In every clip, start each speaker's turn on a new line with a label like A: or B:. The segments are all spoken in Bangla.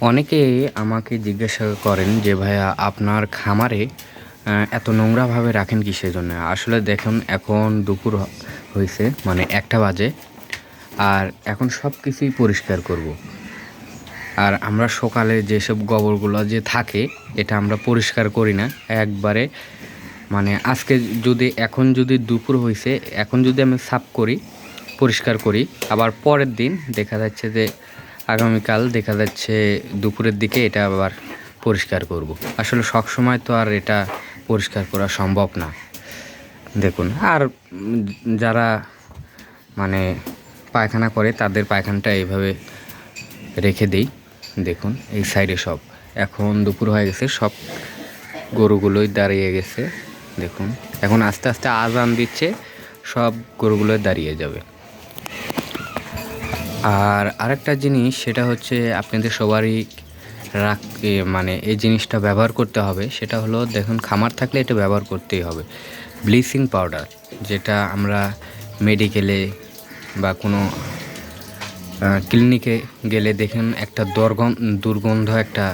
A: অনেকে আমাকে জিজ্ঞাসা করেন যে, ভাইয়া, আপনার খামারে এত নোংরাভাবে রাখেন কিসের জন্য আসলে দেখুন, এখন দুপুর হয়েছে মানে একটা বাজে, আর এখন সব কিছুই পরিষ্কার করব। আর আমরা সকালে যেসব গোবরগুলো যে থাকে, এটা আমরা পরিষ্কার করি না একবারে মানে আজকে যদি, এখন যদি দুপুর হয়েছে এখন যদি আমি সাফ করি, পরিষ্কার করি, আবার পরের দিন দেখা যাচ্ছে যে আগামীকাল দেখা যাচ্ছে দুপুরের দিকে এটা আবার পরিষ্কার করব। আসলে সব সময় তো আর এটা পরিষ্কার করা সম্ভব না। দেখুন, আর যারা মানে পায়খানা করে, তাদের পায়খানাটা এইভাবে রেখে দিই। দেখুন, এই সাইডে সব। এখন দুপুর হয়ে গেছে, সব গরুগুলোই দাঁড়িয়ে গেছে। দেখুন, এখন আস্তে আস্তে আজান দিচ্ছে, সব গরুগুলোই দাঁড়িয়ে যাবে। আর আরেকটা জিনিস, সেটা হচ্ছে আপনাদের সবারই রাখ মানে এই জিনিসটা ব্যবহার করতে হবে। সেটা হলো, দেখুন, খামার থাকলে এটা ব্যবহার করতেই হবে। ব্লিচিং পাউডার, যেটা আমরা মেডিকেলে বা কোনো ক্লিনিকে গেলে দেখেন, একটা দুর্গন্ধ দুর্গন্ধ একটা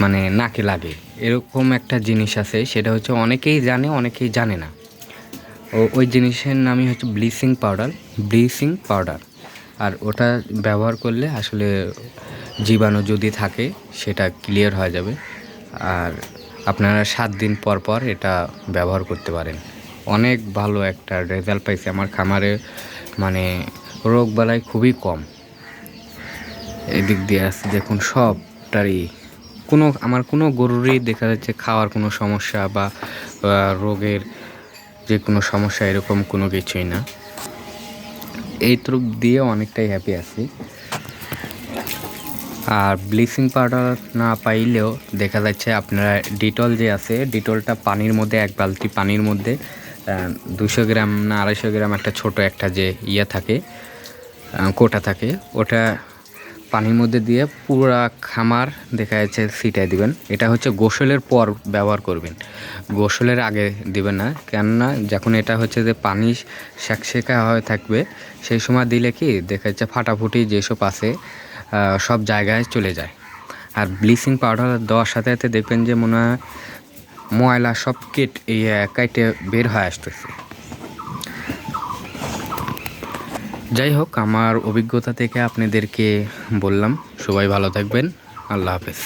A: মানে নাকে লাগে। এরকম একটা জিনিস আছে, সেটা হচ্ছে অনেকেই জানে অনেকেই জানে না। ও, ওই জিনিসের নামই হচ্ছে ব্লিচিং পাউডার ব্লিচিং পাউডার। আর ওটা ব্যবহার করলে আসলে জীবাণু যদি থাকে, সেটা ক্লিয়ার হয়ে যাবে। আর আপনারা সাত দিন পর পর এটা ব্যবহার করতে পারেন। অনেক ভালো একটা রেজাল্ট পাইছে আমার খামারে। মানে রোগ বালাই খুবই কম। এদিক দিয়ে আসছে দেখুন সবটারই। কোনো, আমার কোনো গরুরই দেখা যাচ্ছে খাওয়ার কোনো সমস্যা বা রোগের যে কোনো সমস্যা এরকম কোনো কিছুই না। এই তরফ দিয়ে অনেকটাই হ্যাপি আছি। আর ব্লিচিং পাউডার না পাইলেও দেখা যাচ্ছে আপনারা ডিটল যে আছে ডিটলটা পানির মধ্যে, এক বালতি পানির মধ্যে দুশো গ্রাম না আড়াইশো গ্রাম একটা ছোট একটা যে ইয়ে থাকে কোটা থাকে, ওটা পানির মধ্যে দিয়ে পুরা খামার দেখা যাচ্ছে ছিটাই দিবেন। এটা হচ্ছে গোসলের পর ব্যবহার করবেন। গোসলের আগে দিবেন না। কেননা যখন এটা হচ্ছে যে পানি সেকা হয়ে থাকবে, সেই সময় দিলে কি দেখা যাচ্ছে ফাটাফুটি যেসব আছে সব জায়গায় চলে যায়। আর ব্লিচিং পাউডার দেওয়ার সাথে সাথে দেখবেন যে মনে হয় ময়লা সব কেট কাইটে বের হয়ে আসতেছে। যাই হোক আমার অভিজ্ঞতা থেকে আপনাদেরকে বললাম। সবাই ভালো থাকবেন। আল্লাহ হাফেজ।